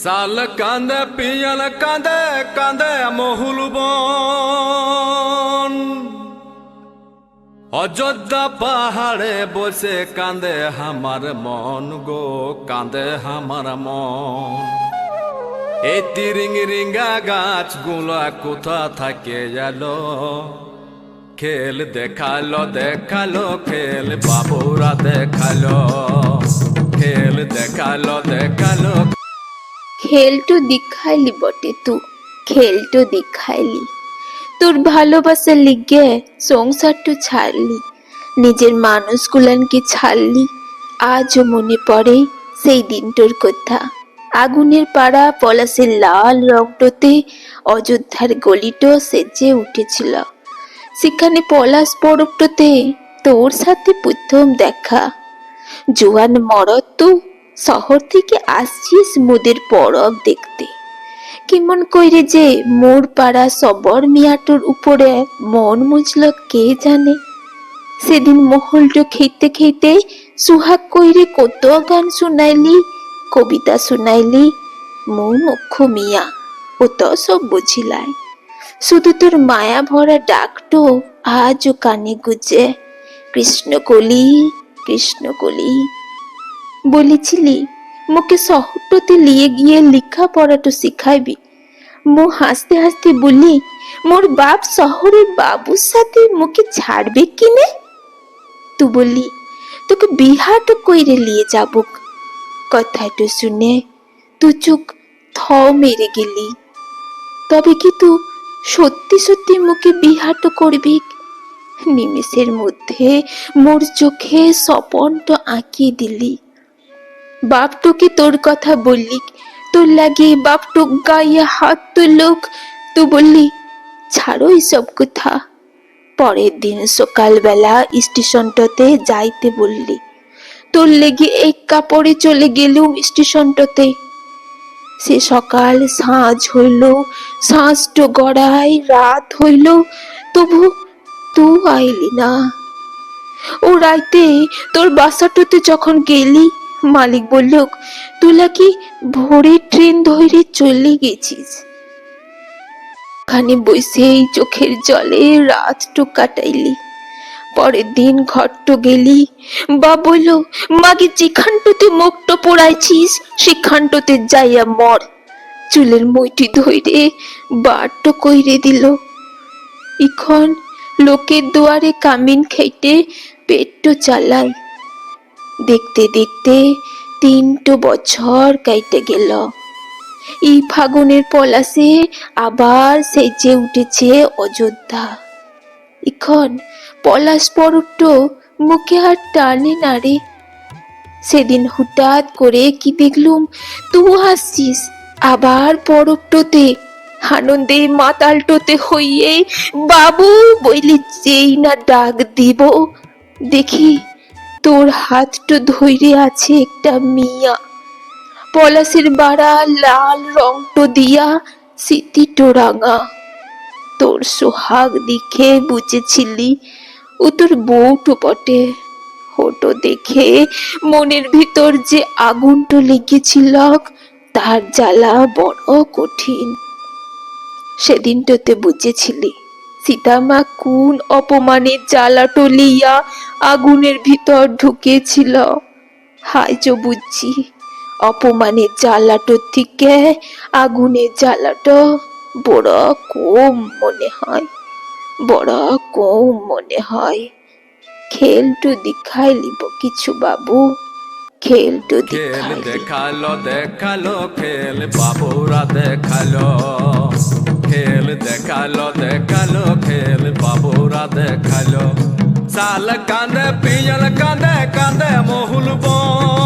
সাল কান্দে পিয়ল কাঁদে কাঁদে মহুল বন অযোধ্যা পাহাড়ে বসে কাঁদে আমার মন গো কাঁদে আমার মন এই তিরিং রিঙ্গা গাছগুলো কোথা থাকে গেলো খেল দেখাল দেখাল খেল বাবুরা দেখাল খেলটো দেখাইলি বটে তু, খেলটো দেখাইলি। তোর ভালোবাসা লিগে সংসারটো ছাড়লি, নিজের মানুষগুলানকে ছাড়লি। আজও মনে পড়ে সেই দিনটোর কথা। আগুনের পাড়া পলাশের লাল রংটোতে অযোধ্যার গলিটো সেজে উঠেছিল। সেখানে পলাশ পরবটোতে তোর সাথে প্রথম দেখা। জোয়ান মরদ তো শহর থেকে আসছিস মোদের পরব দেখতে। কেমন কইরে যে মোর পাড়া সবর মিয়াটোর উপরে মন মুজল কে জানে? সেদিন মহলটো খেতে খেতে সুহাগ কইরে কত গান শুনাইলি, কবিতা শুনাইলি মো মুখ্য মিয়া, ও তো সব বুঝিলাই। শুধু তোর মায়া ভরা ডাকটো আজও কানে গুজে কৃষ্ণ কৃষ্ণকলি কৃষ্ণকলি। বলেছিলি মোকে শহরটাতে নিয়ে গিয়ে লেখা পড়াটা শিখাইবি। মো হাসতে হাসতে বলি, মোর বাপ শহরের বাবুর সাথে মোকে ছাড়বে কিনে? তু বলি, তোকে বিহাটো কইরে নিয়ে যাব। কথাটা শুনে তু চোখ থ মেরে গেলি। তবে কি তু সত্যি সত্যি মুখে বিহাটো করবি? নিমেষের মধ্যে মোর চোখে স্বপনটা আঁকিয়ে দিলি। বাপটুকে তোর কথা বললি, তোর লাগে বাপটুক গায়ে হাত তুলুক তুই বললি, ছাড়ো সব কথা। পরের দিন সকালবেলা স্টেশনটাতে যাইতে বললি। তোর লেগে এক কাপড়ে চলে গেলুম স্টেশনটাতে। সে সকাল সাঁঝ হইল সাঁঝটো গড়াই রাত হইল, তবু তু আইলি না। ও রাইতে তোর বাসাটাতে যখন গেলি মালিক বলল তুই কি ভোরে ট্রেন ধরে চলে গেছিস? ওখানে বসেই চোখের জলে রাতটু কাটাইলি। পরের দিন ঘরটো গেলি। বা বলল, মাগে, যেখানটোতে মুখটো পোড়াইছিস, সেখানটোতে যাইয়া মর। চুলের মইটি ধইরে বারটো কইরে দিল, ইখন লোকের দুয়ারে কামিন খাইতে পেটটো চালায়। দেখতে দেখতে তিনটো বছর কাইটে গেল। এই ফাগুনের পলাশে আবার সেজে উঠেছে অযোধ্যা। এখন পলাশ পরবটো মুখে আর টানে না রে। সেদিন হঠাৎ করে কি দেখলুম তুই হাসছিস। আবার পরবটোতে আনন্দে মাতালটোতে হইয়ে বাবু বইলে যেই না ডাক দিব। দেখি তোর হাতটো ধৈরে আছে একটা মিয়া। পলাশের বাড়া লাল রংটো দিয়া স্মৃতিটো রাঙা। তোর সোহাগ দেখে বুঝেছিলি, ও তোর বউটো বটে। ওটো দেখে মনের ভিতর যে আগুনটো লেগেছিল, তার জ্বালা বড় কঠিন। সেদিনটোতে বুঝেছিলি সীতামা কোন অপমানের জ্বালাটো লইয়া আগুনের ভিতর ঢুকেছিল। হাই যে বুঝছি অপমানের জ্বালাটো থেকে আগুনের জ্বালাটো বড় কম মনে হয় বড় কম মনে হয়। খেলটু দেখাই লিব কিছু বাবু খেলটু খেল দেখাই দেখাল দেখাল খেল বাবুরা দেখাল। খেল দেখাল দেখাল খেল বাবুরা দেখাল। চাল কাঁদে পিয়ল কাঁদে কাঁদে মহুল বন।